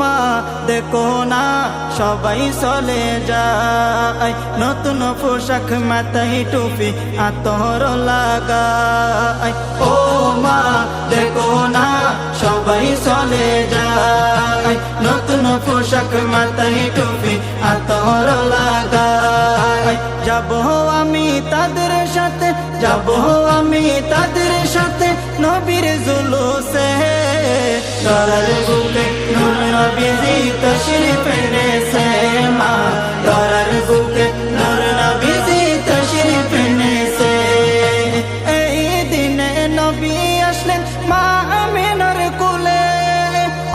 মা, দেখো না, সবাই চলে যায়। নতুন পোশাক মাথায় টুপি, আতর লাগায়। ও মা, দেখো না, সবাই চলে যায়। নতুন পোশাক মাথায় টুপি, আতর লাগায়। যাব আমি তাদের সাথে, যাব আমি তাদের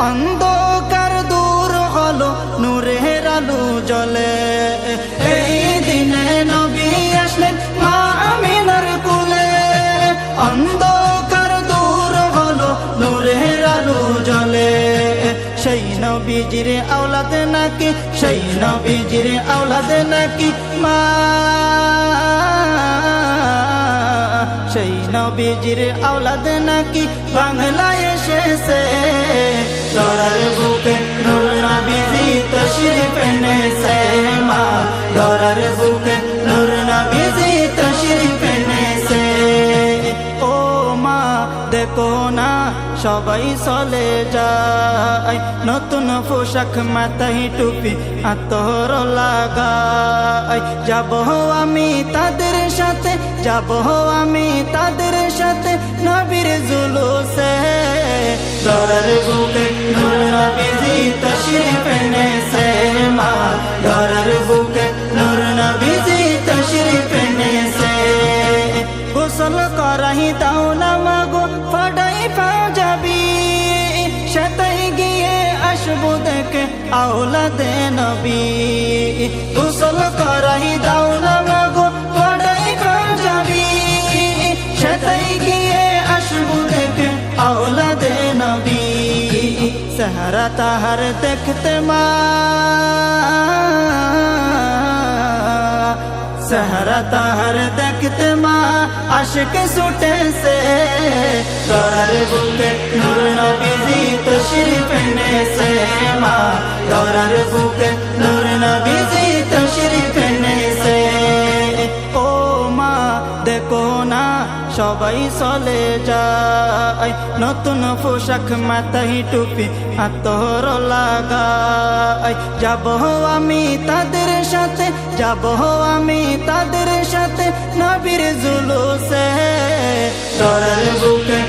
অন্ধকার দূর হলো, নূরের আলো জ্বলে। এই দিনে নবী আসলেন মা আমিনার কুলে। অন্ধকার দূর হলো, নূরের আলো জ্বলে। সেই নবীজির আওলাদ নাকি, সেই নবীজির আওলাদ নাকি মা? সেই নবীজির আওলাদ নাকি বাংলায় এসেছে? লড়ার বুকে নূর নবীজি তশরিফ এনেছে মা। লড়ার বুকে নূর নবীজি তশরিফ এনেছে। ও মা, দেখো না, সবাই চলে যায়। নতুন পোশাক মাথায় টুপি, আতর লাগাই যাব আমি তাদের সাথে যাব আমি তাদের সাথে নবীর জুলুসে। দরার আসবো দেখে আওলা দে নবী গোসল করাহি দাও না মাগো ফাডাই পাঞ্জাবি সাথে গিয়ে আসবো দেখে আওলা দে নবী সাহারা তাহার দেখতে মা सहरा ताहर देखते माँ आशिक सुटे से दौरार बुके नूर नबीजी तशरीफ ने से ধরার বুকে নূর নবীজি তশরিফ এনেছে। ও মা, দেখো না, সবাই চলে যায়। নতুন পোশাক মাথায় টুপি, আতর লাগায় যাব আমি তাদের সাথে, যাব আমি তাদের সাথে নবীর জুলুসে। ধরার বুকে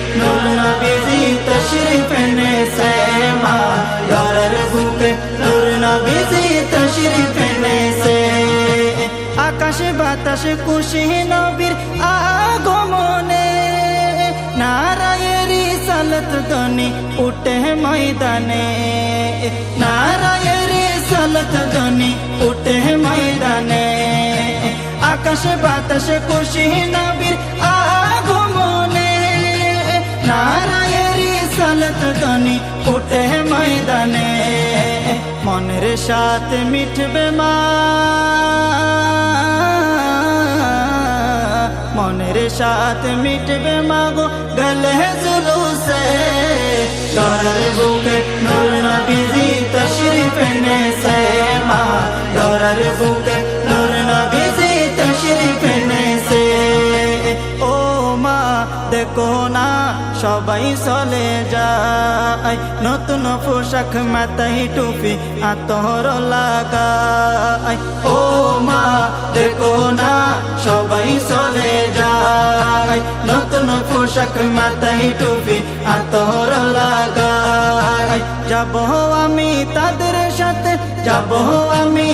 নবীজি তশরিফ এনেছে। মা খুশি নবীর আগমনে। নারায়েরি সালত ধ্বনি উঠে ময়দানে। নারায়েরি সালত ধ্বনি উঠে ময়দানে। আকাশে বাতাসে খুশি নবীর আগমনে। নারায়েরি সালত ধ্বনি উঠে ময়দানে। মনের সাথে মিটবে মা সাথে মিটবে মাগো গলে জুলুসে দরার বুকে নূর নবীজি তশরিফ এনেছে মা। দরার বুকে নূর নবীজি তশরিফ এনেছে ও মা, দেখো না, সবাই চলে যায়। নতুন পোশাক মাথায় টুপি আতর লাগায়। ও মা, দেখো না, সবাই চলে যায়। পোশাক মাথায় টুপি আতর লাগাই। যাব আমি তাদের সাথে যাব আমি